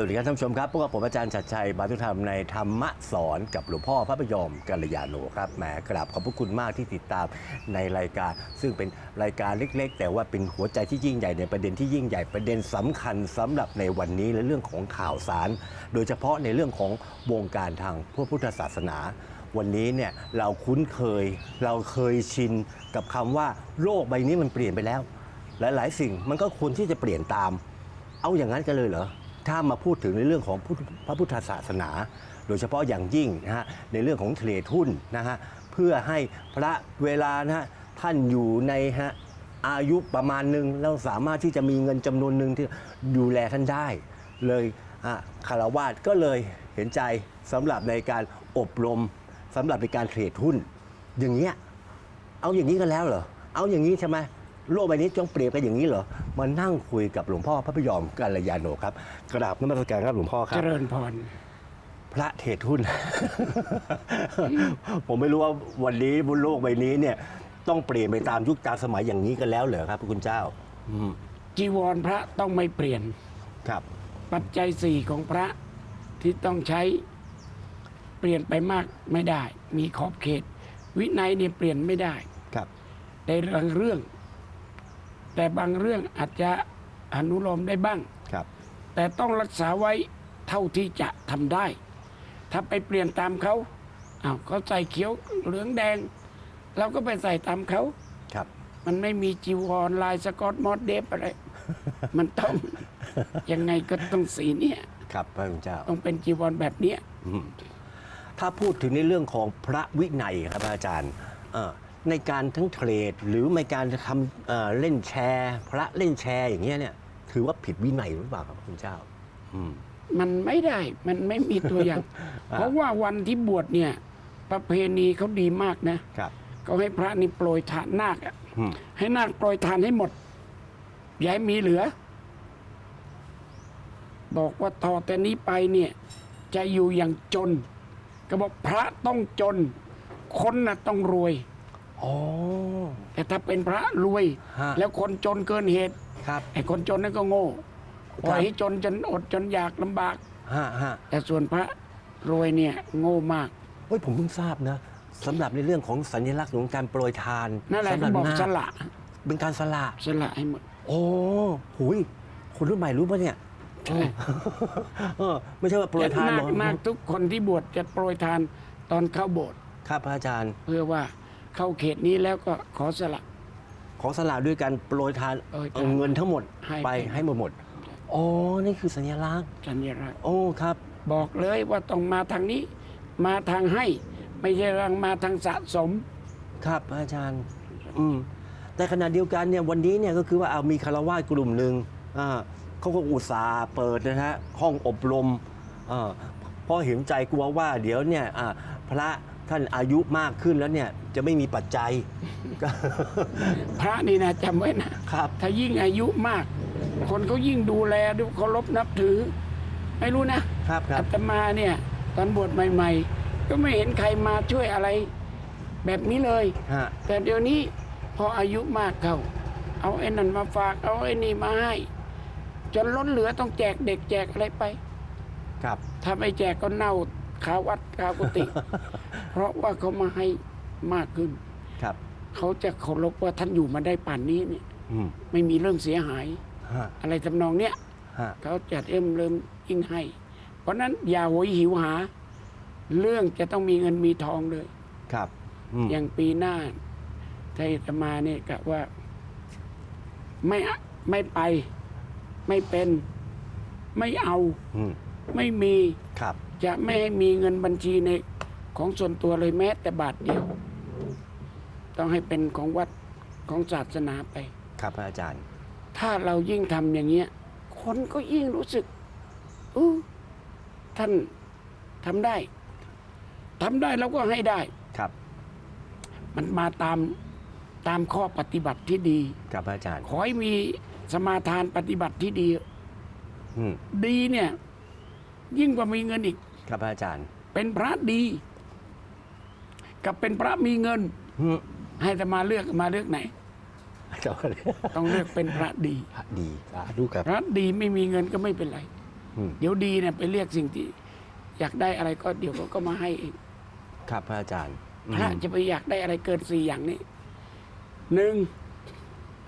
สวัสดีครับท่านผู้ชมครับพวกบผมอาจารย์ชัดชัย บาตุธรรมในธรรมะสอนกับหลวงพ่อพระพยอมกัลยาโนครับแหมกราบขอบพระคุณมากที่ติดตามในรายการ ซึ่งเป็นรายการเล็ก ๆ แต่ว่าเป็นหัวใจที่ยิ่งใหญ่ในประเด็นที่ยิ่งใหญ่ประเด็นสำคัญสำหรับในวันนี้และเรื่องของข่าวสาร โดยเฉพาะในเรื่องของวงการทางพระพุทธศาสนาวันนี้เนี่ยเราคุ้นเคยเราเคยชินกับคำว่าโลกใบนี้มันเปลี่ยนไปแล้ว หลายๆ สิ่งมันก็ควรที่จะเปลี่ยนตาม เอาอย่างนั้นกันเลยเหรอ ถ้ามาพูดถึงในเรื่องของพระพุทธศาสนา โดยเฉพาะอย่างยิ่งนะฮะในเรื่องของเทรดหุ้นนะฮะเพื่อให้พระเวลานะฮะท่านอยู่ในฮะอายุประมาณหนึ่งแล้วสามารถที่จะมีเงินจำนวนหนึ่งที่ดูแลท่านได้ เลยคารวาสก็เลยเห็นใจสำหรับในการอบรมสำหรับในการเทรดหุ้น อย่างเงี้ยเอาอย่างนี้กันแล้วเหรอเอาอย่างนี้ใช่ไหม โลกใบนี้จงเปรียบกันอย่างนี้เหรอมานั่งคุยกับหลวงพ่อพระพยอมกัลยาโนครับ กราบนมัสการครับหลวงพ่อคเจรับริญพร พระเทศหุ้น ผมไม่รู้ว่าวันนี้บนโลกใบนี้เนี่ย ต้องเปลี่ยนไปตามยุคตามสมัยอย่างนี้กันแล้วเหรอครับพระคุณเจ้า อืมจีวรพระต้องไม่เปลี่ยน ครับ ปัจจัยสี่ของพระที่ต้องใช้เปลี่ยนไปมากไม่ได้ มีขอบเขต วินัยเนี่ยเปลี่ยนไม่ได้ ครับ ในบางเรื่อง แต่บางเรื่องอาจจะอนุโลมได้บ้าง ครับ แต่ต้องรักษาไว้เท่าที่จะทำได้ ถ้าไปเปลี่ยนตามเขาอ้าวเขาใส่เขียวเหลืองแดง เราก็ไปใส่ตามเขา ครับ มันไม่มีจีวรลายสกอตมอดเดฟอะไร มันต้อง ยังไงก็ต้องสีเนี่ยครับพระคุณเจ้าต้องเป็นจีวรแบบเนี้ย อืมถ้าพูดถึงในเรื่องของพระวินัยครับอาจารย์เอ่อ ในการทั้งเทรด หรือในการทำเอ่อเล่นแชร์ พระเล่นแชร์อย่างเงี้ยเนี่ย ถือว่าผิดวินัยหรือเปล่าครับคุณเจ้า อืม มันไม่ได้ มันไม่มีตัวอย่างอ่าเพราะว่าวันที่บวชเนี่ย ประเพณีเขาดีมากนะครับ เขาให้พระนี่โปรยทานนาคอะอืม ให้นาคโปรยทานให้หมดอย่าให้มีเหลือ บอกว่าต่อแต่นี้ไปเนี่ย จะอยู่อย่างจน ก็บอกพระต้องจน คนน่ะต้องรวย อ๋อ แต่ถ้าเป็นพระรวย ฮะ แล้วคนจนเกินเหตุครับ ไอ้คนจนนั่นก็โง่ปล่อยครับให้จนจนอดจนอยากลำบาก ฮะฮะแต่ส่วนพระรวยเนี่ยโง่มาก เฮ้ยผมเพิ่งทราบนะสำหรับในเรื่องของสัญลักษณ์ของการโปรยทานนั่นแหละสำหเขารับบอกนาคสละเป็นการสละสละให้หมดโอ้หุยคนรุ่นใหม่รู้ปะเนี่ยใช่เออไม่ใช่ว่าโปรยทานนาหรคอกนาคทุกคนที่บวชจะโปรยทานตอนเข้าโบสถ์ ครับพระอาจารย์ เพื่อว่า เข้าเขตนี้แล้วก็ขอสละ ของสละด้วยการโปรยทานโปรยทานเอาเงินทั้งหมดให้ไป ไปให้หมดหมดอ๋อนี่คือสัญลักษณ์ สัญลักษณ์โอ้ครับ บอกเลยว่าต้องมาทางนี้ มาทางให้ ไม่ใช่รังมาทางสะสม ครับพระอาจารย์ อืมแต่ขณะเดียวกันเนี่ยวันนี้เนี่ยก็คือว่าเอามีคารวาสกลุ่มหนึ่งอ่าเขาก็อุตส่าห์เปิดนะฮะห้องอบรมอ่าเพราะเห็นใจกลัวว่าเดี๋ยวเนี่ยอ่าพระ ท่านอายุมากขึ้นแล้วเนี่ยจะไม่มีปัจจัยก็พระนี่นะจำไว้นะครับ ถ้ายิ่งอายุมาก คนเขายิ่งดูแลดูเคารพนับถือ ไม่รู้นะครับครัอาบตมาเนี่ย ตอนบวชใหม่ ๆ ก็ไม่เห็นใครมาช่วยอะไร แบบนี้เลย ฮะแต่เดี๋ยวนี้พออายุมากเข้าเอาไอ้นั่นมาฝาก เอาไอ้นี่มาให้ จนล้นเหลือต้องแจกเด็กแจกอะไรไป ครับ ถ้าไม่แจกก็เน่าคาวัดคากุฏิเพ ราะว่าเขามาให้มากขึ้น ครับ เขาจะเคารพว่าท่านอยู่มาได้ป่านนี้เนี่ยอืมไม่มีเรื่องเสียหาย ฮะอะไรทำนองเนี้ยฮะเขาจัดเอิ่มเริ่มยิ่งให้ เพราะฉะนั้นอย่าโหยหิวหา เรื่องจะต้องมีเงินมีทองเลย ครับอืมอย่างปีหน้าไทยตมาเนี่ยกะว่า ไม่อะไม่ไป ไม่เป็น ไม่เอา อืมไม่มี ครับ จะไม่ให้มีเงินบัญชีใน ของส่วนตัวเลยแม้แต่บาทเดียว ต้องให้เป็นของวัดของศาสนาไป ครับพระอาจารย์ ถ้าเรายิ่งทำอย่างเงี้ย คนก็ยิ่งรู้สึกอู้ท่านทำได้ทำได้เราก็ให้ได้ ครับ มันมาตามตามข้อปฏิบัติที่ดี ครับพระอาจารย์ ขอให้มีสมาทานปฏิบัติที่ดี อืมดีเนี่ย ยิ่งกว่ามีเงินอีก ครับพระอาจารย์ เป็นพระดี กับเป็นพระมีเงินอืมให้แต่มาเลือกมาเลือกไหนครับต้องเลือกเป็นพระดี พระดีสาธุครับ พระดีไม่มีเงินก็ไม่เป็นไร อืม เดี๋ยวดีเนี่ยไปเรียกสิ่งที่ อยากได้อะไรก็เดี๋ยวเขาก็มาให้เองครับพระอาจารย์อืมพระจะไปอยากได้อะไรเกินสี่อย่างนี้หนึ่ง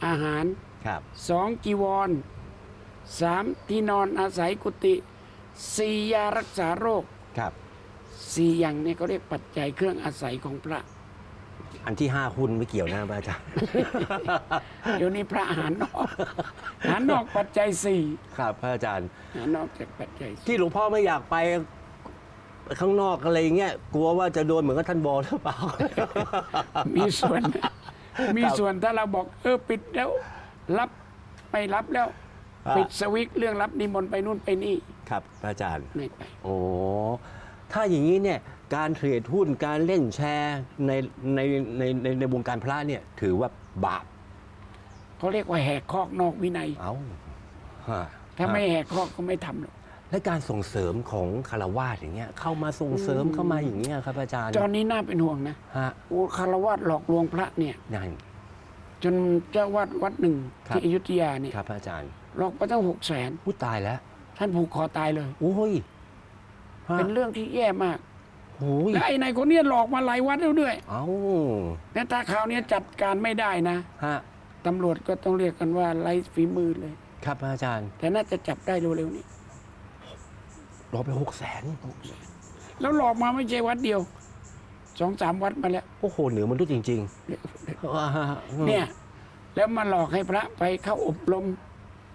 อาหาร ครับ สองจีวรสามที่นอนอาศัยกุฏิสี่ยารักษาโรค ครับ สี่อย่างเนี่ยเขาเรียกปัจจัยเครื่องอาศัยของพระ อันที่ห้าคุณไม่เกี่ยวนะพระอาจารย์ เดี๋ยวนี้พระอาหารนอกอาหารนอกปัจจัยสี่ครับพระอาจารย์ อาหารนอกจากปัจจัยสี่ที่หลวงพ่อไม่อยากไปข้างนอกอะไรเงี้ยกลัวว่าจะโดนเหมือนกับท่านบอกหรือเปล่า มีส่วน มีส่วนถ้าเราบอกเออปิดแล้ว รับไม่รับแล้ว อ่า ปิดสวิตช์เรื่องรับนิมนต์ไปนู่นไปนี่ครับพระอาจารย์ ไม่ไป โอ้ ถ้าอย่างนี้เนี่ยการเทรดหุ้นการเล่นแชร์ในในในในในวงการพระเนี่ยถือว่าบาปเขาเรียกว่าแหกคอกนอกวินัย เอาฮะถ้าไม่แหกคอกก็ไม่ทำหรอกและการส่งเสริมของคารวาสอย่างเงี้ยเข้ามาส่งเสริมเข้ามาอย่างเงี้ยครับอาจารย์จอนนี้น่าเป็นห่วงนะฮะโอ้คารวะหลอกลวงพระเนี่ยนั่นจนเจ้าวัดวัดหนึ่งครับที่อยุธยาเนี่ยครับอาจารย์หลอกไปตั้งหกแสนผู้ตายแล้ว ท่านผูกคอตายเลย โอ้ย ฮะ เป็นเรื่องที่แย่มากโอ้ยและไอ้นายคนเนี้ยหลอกมาหลายวัดแล้วด้วยเอ้าแต่ถ้าคราวเนี้ยจัดการไม่ได้นะฮะตำรวจก็ต้องเรียกกันว่าไร้ฝีมือเลย ครับอาจารย์แต่น่าจะจับได้เร็วๆนี้ รอไปหกแสนแล้วหลอกมาไม่ใช่วัดเดียวสองสามวัดมาแล้ว โอ้โหเหนือมนุษย์จริงๆอ่าฮะเนี่ย แล้วมาหลอกให้พระไปเข้าอบรม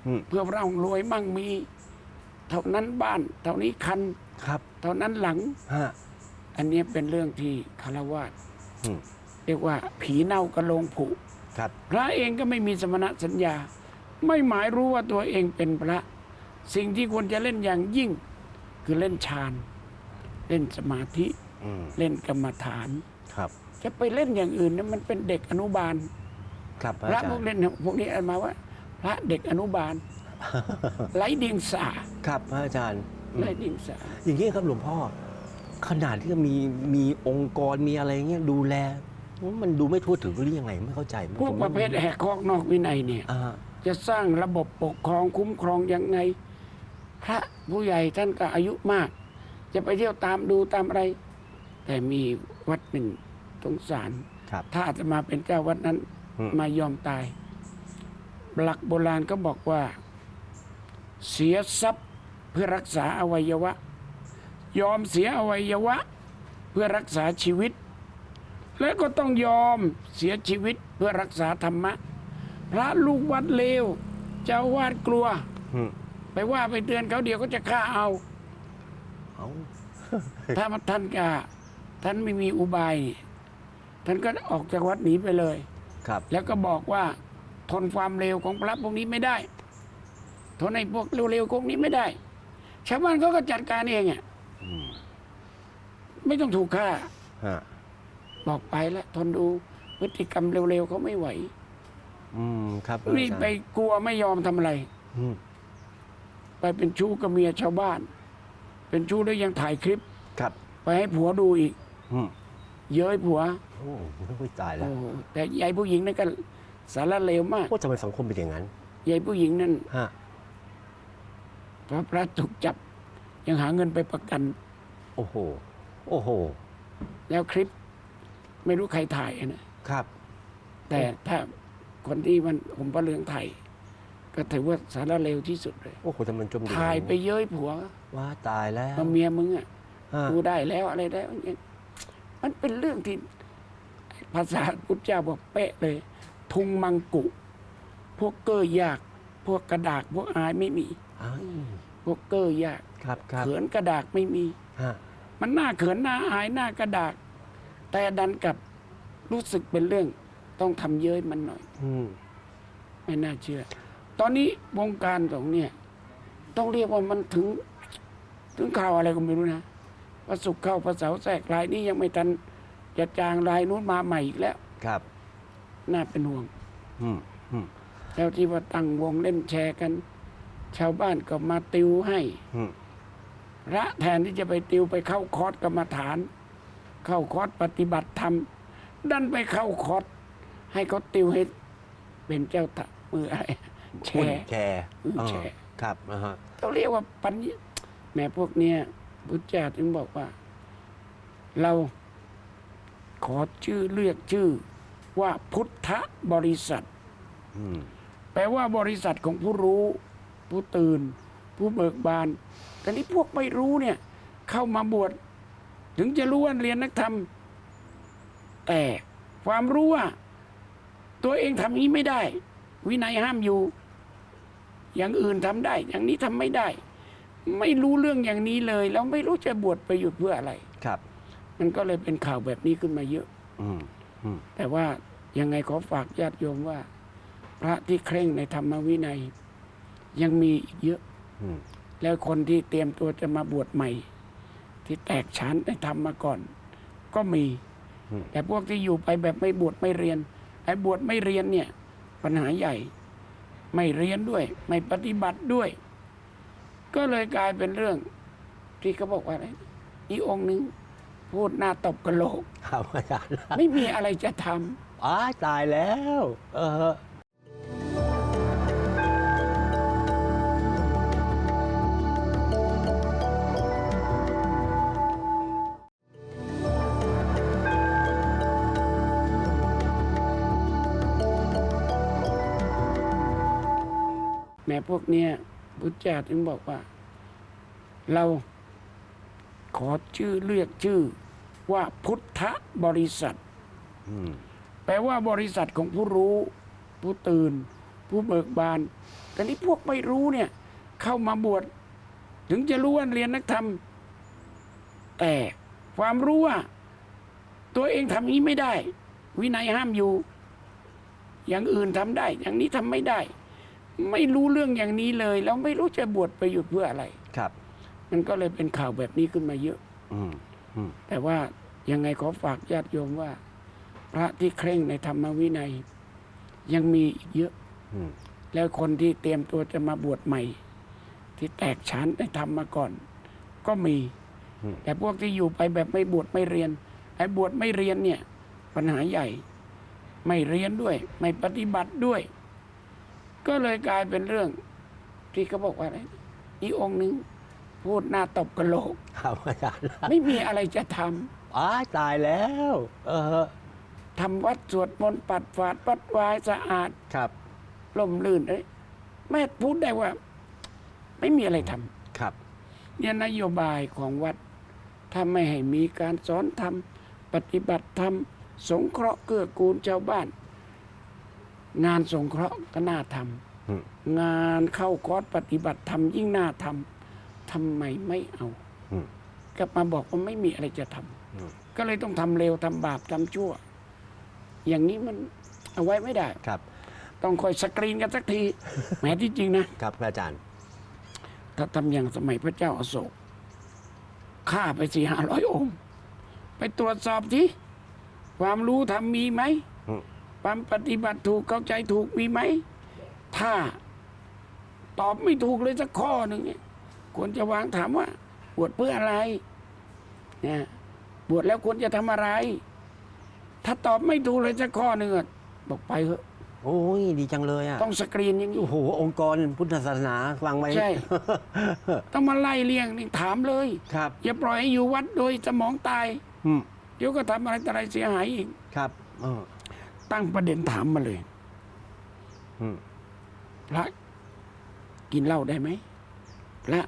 อืม เพื่อร่ำรวยมั่งมี เท่านั้นบ้าน เท่านี้คัน ครับเท่านั้นหลัง ฮะ อันเนี้ยเป็นเรื่องที่คารวะอืม เรียกว่าผีเน่ากระโลงผุ ครับ พระเองก็ไม่มีสมณสัญญา ไม่หมายรู้ว่าตัวเองเป็นพระ สิ่งที่ควรจะเล่นอย่างยิ่ง คือเล่นฌานเล่นสมาธิอืมเล่นกรรมฐาน ครับ จะไปเล่นอย่างอื่นเนี่ยมันเป็นเด็กอนุบาล ครับพอาระจารพวกย์ เล่นเนี่ยพวกนี้เอามาว่า พระเด็กอนุบาล ไร้เดียงสา ครับพระอาจารย์ อืมไร้เดียงสาอย่างนี้ครับหลวงพ่อ ขนาดที่มีมีองค์กรมีอะไรเงี้ยดูแลมันดูไม่ทั่วถึงหรือยังไงไม่เข้าใจพวกประเภทแหกคอกนอกวินัยเนี่ยอ่าจะสร้างระบบปกครองคุ้มครองยังไง พระผู้ใหญ่ท่านก็อายุมาก จะไปเที่ยวตามดูตามอะไร แต่มีวัดหนึ่งสงสารครับถ้าอาจจะมาเป็นเจ้าวัดนั้นอืมมายอมตาย หลักโบราณก็บอกว่า เสียทรัพย์ เพื่อรักษาอวัยวะ ยอมเสียอวัยวะ เพื่อรักษาชีวิต และก็ต้องยอมเสียชีวิตเพื่อรักษาธรรมะ พระลูกวัดเลวเจ้าวาดกลัวอืมไปว่าไปเตือนเขาเดี๋ยวก็จะฆ่าเอาเอาถ้าท่านกาท่านไม่มีอุบายนี่ท่านก็ออกจากวัดหนีไปเลย ครับ แล้วก็บอกว่า ทนความเร็วของพระพวกนี้ไม่ได้ ทนในพวกเร็วๆพวกนี้ไม่ได้ ชาวบ้านเขาก็จัดการเองอะอืมไม่ต้องถูกฆ่าฮะบอกไปแล้วทนดูพฤติกรรมเร็วๆเขาไม่ไหว อืมครับนี่ไปกลัวไม่ยอมทำอะไรอืมไปเป็นชู้กับเมียชาวบ้าน เป็นชู้แล้วยังถ่ายคลิป ครับ ไปให้ผัวดูอีกอืมเย้ยผัวโอ้โหตายแล้โอ้วโหแต่ยายผู้หญิงนั่นก็สารเลวมากโอ้ทำไมสังคมเป็นอย่างนั้นยายผู้หญิงนั่นฮะ พระพระถูกจับ ยังหาเงินไปประกัน โอ้โห โอ้โห แล้วคลิปไม่รู้ใครถ่ายอะนะครับ แต่ถ้าคนที่มันผมประเลืองถ่ายก็ถือว่าสารเลวที่สุดเลย โอ้โหทำไมมันจมดิ่งถ่ายไปเย้ยผัวว่าตายแล้วมาเมียมึงอะฮะกูได้แล้วอะไรได้อย่างเงี้ยมันเป็นเรื่องที่ภาษาพุทธเจ้าบอกเป๊ะเลย ทุงมังกุ พวกเก้อยาก พวกกระดากพวกอายไม่มี อ้าวพวกเก้อยากครับครับ เขินกระดากไม่มี ฮะ มันหน้าเขินหน้าอายหน้ากระดาก แต่ดันกลับรู้สึกเป็นเรื่อง ต้องทำเย้ยมันหน่อย อืม ไม่น่าเชื่อ ตอนนี้วงการสงฆ์เนี่ย ต้องเรียกว่ามันถึง ถึงข่าวอะไรก็ไม่รู้นะพระศุกร์เข้าพระเสาร์แทรกรายนี้ยังไม่ทันจะจางรายนู้นมาใหม่อีกแล้ว ครับ น่าเป็นห่วง อืม อืม แล้วที่ว่าตั้งวงเล่นแชร์กัน ชาวบ้านก็มาติวให้อืมพระแทนที่จะไปติวไปเข้าคอร์สกรรมฐาน เข้าคอร์สปฏิบัติธรรมดันไปเข้าคอร์สให้เขาติวให้เป็นเจ้าตะมืออะไรแชหุ้นร์แชร์อืมเออแชร์ครับอ่าฮะเขาเรียกว่าปัญญาแม้พวกเนี้ยพุทธเจ้าถึงบอกว่า เราขอชื่อเรียกชื่อว่าพุทธบริษัทอืมแปลว่าบริษัทของผู้รู้ ผู้ตื่น ผู้เบิกบาน แต่นี้พวกไม่รู้เนี่ย เข้ามาบวชถึงจะรู้ว่าเรียนนักธรรม แต่ความรู้ว่า ตัวเองทำนี้ไม่ได้ วินัยห้ามอยู่ อย่างอื่นทำได้ อย่างนี้ทำไม่ได้ ไม่รู้เรื่องอย่างนี้เลย แล้วไม่รู้จะบวชไปหยุดเพื่ออะไรครับ มันก็เลยเป็นข่าวแบบนี้ขึ้นมาเยอะ อืมอืมแต่ว่ายังไงขอฝากญาติโยมว่า พระที่เคร่งในธรรมวินัย ยังมีอีกเยอะอืมแล้วคนที่เตรียมตัวจะมาบวชใหม่ ที่แตกฉานในธรรมมาก่อน ก็มีอืมแต่พวกที่อยู่ไปแบบไม่บวชไม่เรียนไอ้บวชไม่เรียนเนี่ย ปัญหาใหญ่ ไม่เรียนด้วย ไม่ปฏิบัติด้วย ก็เลยกลายเป็นเรื่อง ที่เขาบอกว่าอะไรอีองค์หนึ่งพูดหน้าตบกระโหลกครับอาจารย์ไม่มีอะไรจะทำอ้ายตายแล้ว เออ แม้พวกเนี้ยพุทธเจ้าถึงบอกว่า เราขอชื่อเรียกชื่อว่าพุทธบริษัทแปลว่าบริษัทของผู้รู้ ผู้ตื่น ผู้เบิกบาน แต่นี้พวกไม่รู้เนี่ย เข้ามาบวชถึงจะรู้ว่าเรียนนักธรรม แต่ความรู้ว่า ตัวเองทำนี้ไม่ได้ วินัยห้ามอยู่ อย่างอื่นทำได้ อย่างนี้ทำไม่ได้ ไม่รู้เรื่องอย่างนี้เลย แล้วไม่รู้จะบวชไปหยุดเพื่ออะไร ครับ มันก็เลยเป็นข่าวแบบนี้ขึ้นมาเยอะ อืมอืมแต่ว่ายังไงขอฝากญาติโยมว่า พระที่เคร่งในธรรมวินัย ยังมีอีกเยอะ อืมแล้วคนที่เตรียมตัวจะมาบวชใหม่ ที่แตกฉานในธรรมมาก่อน ก็มี อืมแต่พวกที่อยู่ไปแบบไม่บวชไม่เรียนไอ้บวชไม่เรียนเนี่ย ปัญหาใหญ่ ไม่เรียนด้วย ไม่ปฏิบัติด้วย ก็เลยกลายเป็นเรื่อง ที่เขาบอกว่าอะไรอีองค์หนึ่งพูดหน้าตบกระโหลกครับอาจารย์ไม่มีอะไรจะทำอ้ายตายแล้ว เออ ทำวัดสวดมนต์ปัดฝาดปัดวายสะอาดครับล่มลื่นเอ้ยแม่พูดได้ว่า ไม่มีอะไรทำ ครับ เนี่ยนโยบายของวัดถ้าไม่ให้มีการสอนธรรม ปฏิบัติธรรม สงเคราะห์เกื้อกูลชาวบ้าน งานสงเคราะห์ก็น่าทอืมำงานเข้าคอร์สปฏิบัติธรรมยิ่งน่าทำทำไมไม่เอาอืมกลับมาบอกว่าไม่มีอะไรจะทำอืมก็เลยต้องทำเร็วทำบาปทำชั่ว อย่างนี้มันเอาไว้ไม่ได้ครับ ต้องคอยสกรีนกันสักทีแม้ที่จริงนะครับอาจารย์ ถ้าทำอย่างสมัยพระเจ้าอโศกฆ่าไปสี่ห้าร้อยองค์ ไปตรวจสอบทีความรู้ทำมีไหมอืม ความปฏิบัติถูกเข้าใจถูกมีไหม ถ้าตอบไม่ถูกเลยสักข้อหนึ่งเนี่ยควรจะวางถามว่าบวชเพื่ออะไรเนี่ยบวชแล้วควรจะทำอะไร ถ้าตอบไม่ถูกเลยสักข้อหนึ่งอะบอกไปเถอะโอ้ยดีจังเลยอะต้องสกรีนอย่างนี้โอ้โหองค์กรพุทธศาสนาฟังไว้ใช่ ต้องมาไล่เลี่ยงนี่ถามเลย ครับ อย่าปล่อยให้อยู่วัดโดยสมองตาย อืมเดี๋ยวก็ทำอะไรต่ออะไรเสียหายอีก ครับเออ ตั้งประเด็นถามมาเลยอืมพระกินเหล้าได้ไหมพระ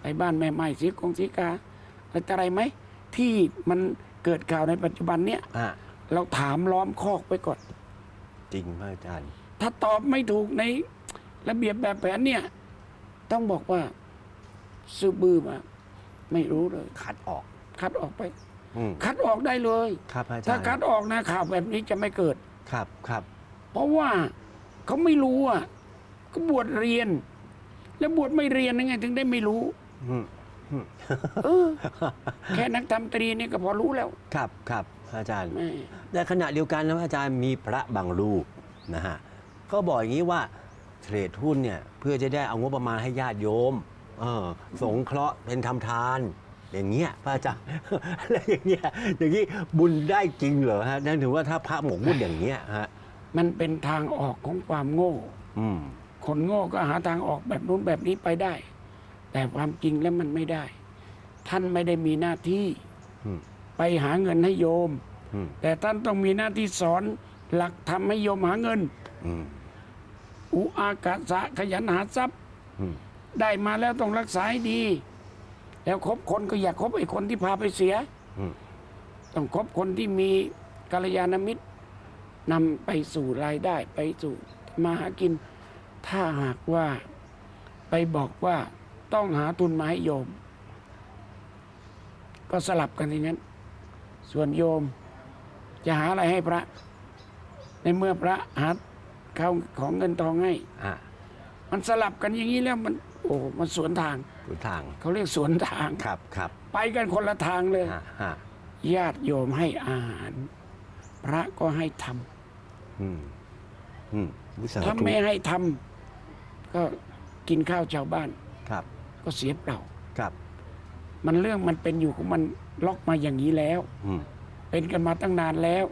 ไปบ้านแม่ไม้สีกงสีกาอะไรต่ออะไรไหมที่มันเกิดข่าวในปัจจุบันเนี้ยอะเราถามล้อมคอกไปก่อนจริงพระอาจารย์ ถ้าตอบไม่ถูกในระเบียบแบบแผนเนี่ย ต้องบอกว่า ซื่อบื้อมา ไม่รู้เลย คัดออก คัดออกไป อืมคัดออกได้เลย ครับพระอาจารย์ถ้าคัดออกนะข่าวแบบนี้จะไม่เกิด ครับครับเพราะว่าเขาไม่รู้อะก็บวชเรียน แล้วบวชไม่เรียนยังไง ถึงได้ไม่รู้ อืมอืมเออ แค่นักธรรมตรีนี่ก็พอรู้แล้วครับครับพระอาจารย์ แม่ในขณะเดียวกันนะพระอาจารย์มีพระบางรูปนะฮะก็บอกอย่างนี้ว่าเทรดหุ้นเนี่ยเพื่อจะได้เอางบประมาณให้ญาติโยมเออสงเคราะห์เป็นทำทาน อย่างเงี้ยพระอาจารย์อะไรอย่างเงี้ยอย่างนี้บุญได้จริงเหรอฮะนั่นถือว่าถ้าพระหมกมุ่นอย่างเงี้ยฮะมันเป็นทางออกของความโง่ อืมคนโง่ก็หาทางออกแบบนู้นแบบนี้ไปได้ แต่ความจริงแล้วมันไม่ได้ ท่านไม่ได้มีหน้าที่อืม ไปหาเงินให้โยม อืม แต่ท่านต้องมีหน้าที่สอนหลักธรรมให้โยมหาเงิน อืมอุอากาสะขยันหาทรัพย์ อืมได้มาแล้วต้องรักษาให้ดี แล้วคบคนก็อย่าคบไอ้คนที่พาไปเสียอืมต้องคบคนที่มีกัลยาณมิตรนำไปสู่รายได้ ไปสู่มาหากิน ถ้าหากว่าไปบอกว่าต้องหาทุนมาให้โยม ก็สลับกันอย่างนั้น ส่วนโยม จะหาอะไรให้พระ ในเมื่อพระหาข้าวของเงินทองให้อะมันสลับกันอย่างนี้แล้วมัน โอ้มันสวนทาง ถูกทางเขาเรียกสวนทาง ครับครับไปกันคนละทางเลย ฮะฮะญาติโยมให้อาหาร พระก็ให้ทอืมอืมวิสาำธุถ้าไม่ให้ทำก็กินข้าวชาวบ้าน ครับก็เสียเปล่า ครับมันเรื่องมันเป็นอยู่ของมันล็อกมาอย่างนี้แล้ว อืมเป็นกันมาตั้งนานแล้ว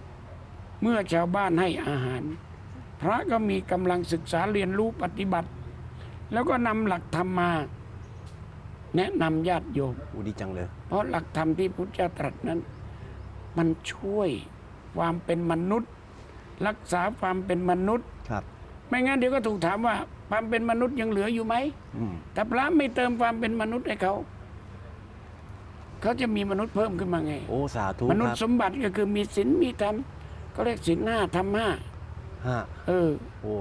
เมื่อชาวบ้านให้อาหาร พระก็มีกำลังศึกษาเรียนรู้ปฏิบัติ แล้วก็นำหลักธรรมมา แนะนำญาติโยมอูดีจังเลย เพราะหลักธรรมที่พุทธเจ้าตรัสนั้น มันช่วยความเป็นมนุษย์ รักษาความเป็นมนุษย์ครับ ไม่งั้นเดี๋ยวก็ถูกถามว่า ความเป็นมนุษย์ยังเหลืออยู่ไหมอืมแต่พระไม่เติมความเป็นมนุษย์ให้เขาเขาจะมีมนุษย์เพิ่มขึ้นมาไง โอ้สาธุมนุษครัย์บสมบัติก็คือมีศีลมีธรรมก็เรียกศีลห้าธรรมห้าฮะเออ โอ้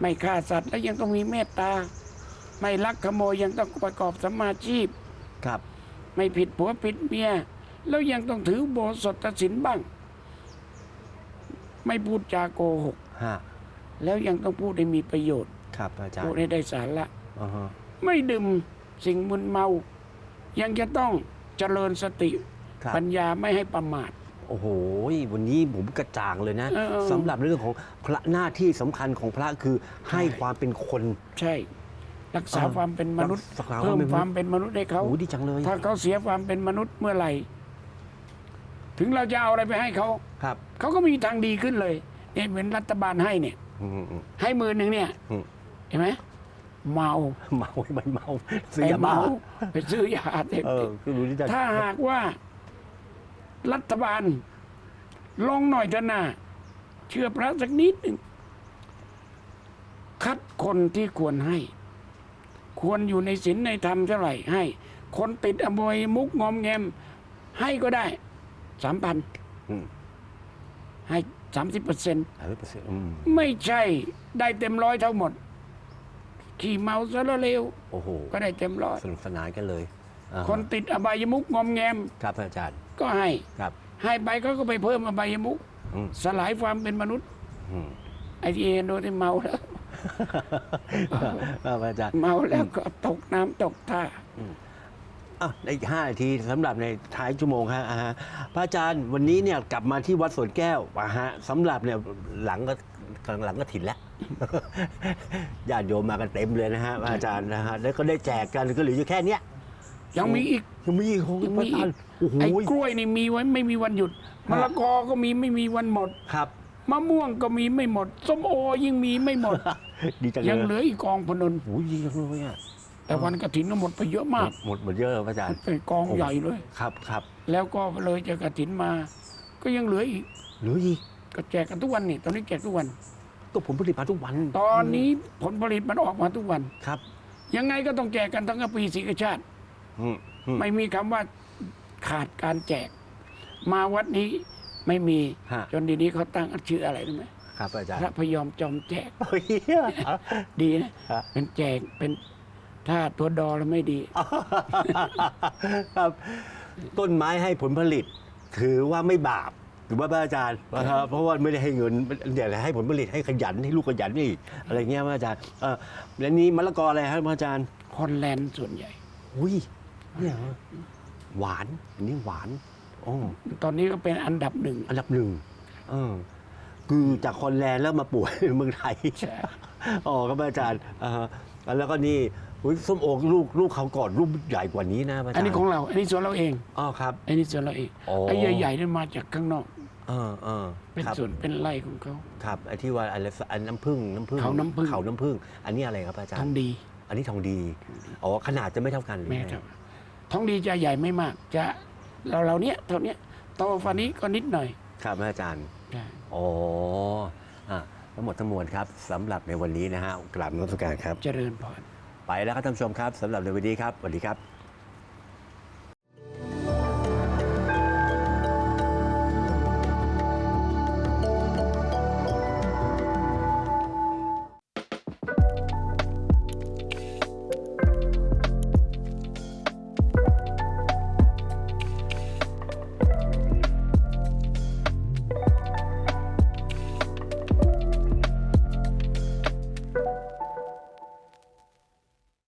ไม่ฆ่าสัตว์แล้วยังต้องมีเมตตา ไม่ลักขโมยยังต้องประกอบสัมมาชีพ ครับ ไม่ผิดผัวผิดเมีย แล้วยังต้องถือโบสถศีลบ้าง ไม่พูดจาโกหก ฮะ แล้วยังต้องพูดให้มีประโยชน์ ครับอาจารพูดย์ให้ได้สาระ อ่าฮะไม่ดื่มสิ่งมึนเมา ยังจะต้องเจริญสติครับ ปัญญาไม่ให้ประมาท โอ้โห วันนี้ผมกระจ่างเลยนะเออเออสำหรับเรื่องของพระหน้าที่สำคัญของพระคือให้ความเป็นคน ใช่ รักษาเออความเป็นมนุษย์รักษาเพิ่มความเป็นมนุษย์ ความเป็นมนุษย์ให้เขา โอ้ดีจังเลยถ้าเขาเสียความเป็นมนุษย์เมื่อไหร่ ถึงเราจะเอาอะไรไปให้เขา ครับเขาก็มีทางดีขึ้นเลยเนี่ยเหมือนรัฐบาลให้เนี่ย อืมอืม ให้หมื่นหนึ่งเนี่ยอืม เห็นไหมเมาเมาไม่เมาซื้ไปอยาบ้าเมาไปซื้อยาเสพเออติด คือรู้ที่จะถ้าหากว่ารัฐบาล ลงหน่อยเถอะนะเชื่อพระสักนิดหนึ่งคัดคนที่ควรให้ ควรอยู่ในศีลในธรรมเท่าไหร่ให้ คนติดอบายมุกงอมแงม ให้ก็ได้สามพันอืมให้สามสิบเปอร์เซ็นต์หายไปเปอร์เซ็นต์อืมไม่ใช่ได้เต็มร้อยทั้งหมด ขี่เมาซะแล้วเร็วโอ้โหก็ได้เต็มร้อยสนุกสนานกันเลยอ่าฮะคนติดอบายมุกงอมแงม ครับอาจารย์ ก็ให้ครับ ให้ไปเขาก็ไปเพิ่มอบายมุกอืมสลายความเป็นมนุษย์อืมไอ้ที่เห็นโดนที่เมาแล้ว ครับอาจารย์ เมาแล้วก็ตกน้ำตกท่า อะในอีกห้านาทีสำหรับในท้ายชั่วโมงฮะอ่าฮะพระอาจารย์วันนี้เนี่ยกลับมาที่วัดสวนแก้วอะฮะสำหรับเนี่ยหลังก็กำลังหลังก็ถิ่นแล้ว ญาติโยมมากันเต็มเลยนะฮะพระอาจารย์นะฮะแล้วก็ได้แจกกันก็เหลืออยู่แค่เนี้ยยังมีอีก ยังมีอีกโอ้โหยังพมีระอาอีจารกย์โอ้โหไอ้กล้วยนี่มีไว้ไม่มีวันหยุดมะละกอก็มีไม่มีวันหมดครับ มะม่วงก็มีไม่หมดส้มโอยิ่งมีไม่หมด ดีจังเลยยังเหลืออีกกองพนนโอ้ยดีจังเลยอะแต่วันกระถินก็หมดไปเยอะมากหมดหมดเยอะพระอาจารย์เป็นกองใหญ่เลย ครับครับแล้วก็เลยจะกระถินมา ก็ยังเหลืออีกเหลืออีกก็แจกกันทุกวันนี่ตอนนี้แจกทุกวัน ก็ผมผลิตมาทุกวันตอนนี้ผลผลิตมันออกมาทุกวัน ครับยังไงก็ต้องแจกกันทั้งปีศรีกชาติ อืมอืมไม่มีคำว่าขาดการแจก มาวัดนี้ไม่มีฮะจนดีนี้เขาตั้งชื่ออะไรรู้ไหม ครับอาจารย์พระพยอมจอมแจกโอ้ยดีนะ ฮะ เป็นแจกเป็นถ้าตัวดอแล้วไม่ดี ครับ ต้นไม้ให้ผลผลิต ถือว่าไม่บาปหรือว่าพระอาจารย์นะครับเพราะว่าไม่ได้ให้เงินเดี๋ยวให้ผลผลิตให้ขยันให้ลูกขยันนี่อะไรเงี้ยพระอาจารย์เออแล้วนี้มะละกออะไรครับพระอาจารย์ ฮอลแลนด์ส่วนใหญ่ อุ้ยเนี่ยเหรอหวาน อันนี้หวานอ๋อตอนนี้ก็เป็นอันดับหนึ่งอันดับหนึ่งเออ คือจากคอนแลนด์แล้วมาป่วยในเมืองไทยใช่อ๋อครับอาจารย์อ่าฮะแล้วก็นี่อุ๊ยส้มโอลูกลูกเขาก่อนลูกใหญ่กว่านี้นะพระอาจารย์อันนี้ของเรา อันนี้ส่วนเราเอง อ๋อครับ อันนี้ส่วนเราเองอ๋อ ไอ้ใหญ่ๆนั่นมาจากข้างนอก เออเออเป็นครับส่วนเป็นไร่ของเขา ครับไอ้ที่ว่าอะไรสอันน้ำผึ้งน้ำผึ้งเขาน้ำผึ้ง เขาน้ำผึ้งอันนี้อะไรครับอาจารทองย์ดีอันนี้ทองดีอ๋อขนาดจะไม่เท่ากันหรือแม่ไงครับทองดีจะใหญ่ไม่มาก จะเราเราเนี้ยเท่าเนี้ยโตฟันนี้ก็นิดหน่อยครับอาจารย์ ใช่ อ๋ออะทั้งหมดทั้งมวลครับสำหรับในวันนี้นะฮะกราบนมัสการครับ เจริญพร ไปแล้วครับท่านผู้ชมครับสำหรับในวันนี้ครับสวัสดีครับ